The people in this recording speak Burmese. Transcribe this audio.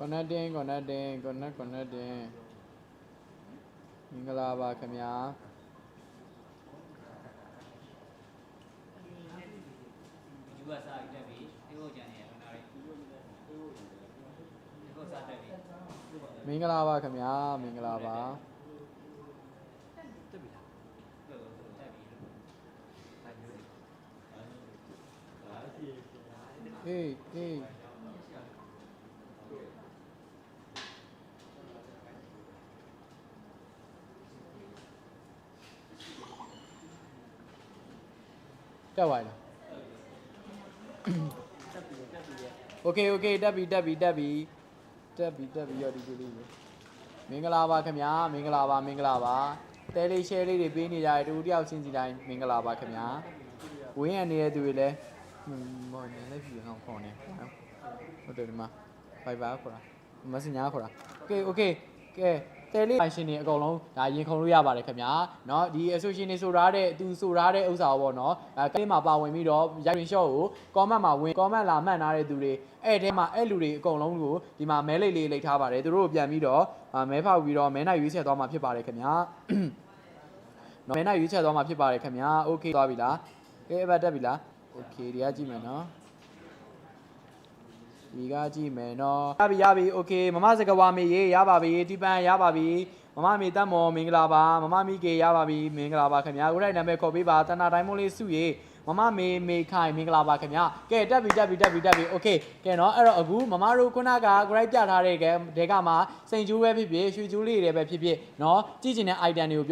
connecting connecting connect connecting မင်္ဂလာပါခင်ဗျာယူကစားတက်ပြီဒီကိုကြံနေရခဏလေးဒီကိုစားတက်ပြီမင်္ဂလာပါခင်ဗျာမင်္ဂလာပါတက်ပြီလားတက်တက်ပြီအေးအေး တက်ပါလားတက်ပြီတက်ပြီ Okay okay တက်ပြီတက်ပြီတက်ပြီတက်ပြီတက်ပြီရောဒီကလေးပဲမင်္ဂလာပါခင်ဗျာမင်္ဂလာပါမင်္ဂလာပါတဲလေး share လေးတွေပေးနေကြတဲ့တူတယောက်ချင်းစီတိုင်းမင်္ဂလာပါခင်ဗျာဝင်းရနေတဲ့သူတွေလည်းမော်နေလည်းပြီအောင်ခေါ်နေဟုတ်တယ်ဒီမှာ Viber ခေါ်တာ Messenger ခေါ်တာ Okay okay ကဲ တဲလေး function တွေအကုန်လုံးဒါရင်ခုန်လို့ရပါတယ်ခင်ဗျာเนาะဒီ association တွေဆိုထားတဲ့သူဆိုထားတဲ့ဥစ္စာပေါ့เนาะအဲကလေးမှာပါဝင်ပြီးတော့ရိုက်ရင် shot ကို comment မှာဝင် comment လာမှတ်ထားတဲ့သူတွေအဲ့ထဲမှာအဲ့လူတွေအကုန်လုံးကိုဒီမှာမဲလိတ်လေးလိတ်ထားပါတယ်သူတို့ကိုပြန်ပြီးတော့အာမဲဖောက်ပြီးတော့မဲနိုင်ရွေးချယ်သွားမှာဖြစ်ပါတယ်ခင်ဗျာ နော်မဲနိုင်ရွေးချယ်သွားမှာဖြစ်ပါတယ်ခင်ဗျာโอเคသွားပြီလားကဲအဘတ်တက်ပြီလားโอเคဒီကကြည့်မယ်နော် ဒီကကြည့်မယ်နော်ရပြီရပြီโอเคမမစကဝါမေရေရပါပြီဒီပန်ရပါပြီမမမေတက်မော်မင်္ဂလာပါမမမီကေရပါပြီမင်္ဂလာပါခင်ဗျာကိုရိုက်နာမည်ခေါ်ပေးပါတဏ္ဍတိုင်းမိုးလေးစုရေမမမေမေခိုင်မင်္ဂလာပါခင်ဗျာကဲတက်ပြီတက်ပြီတက်ပြီတက်ပြီโอเคကဲနော်အဲ့တော့အခုမမတို့ခုနကကိုရိုက်ပြထားတဲ့ကဲဒေကမှာစိန်ကျူးပဲဖြစ်ဖြစ်ရွှေကျူးလေးတွေပဲဖြစ်ဖြစ်နော်ကြည့်ကျင်တဲ့ item တွေကို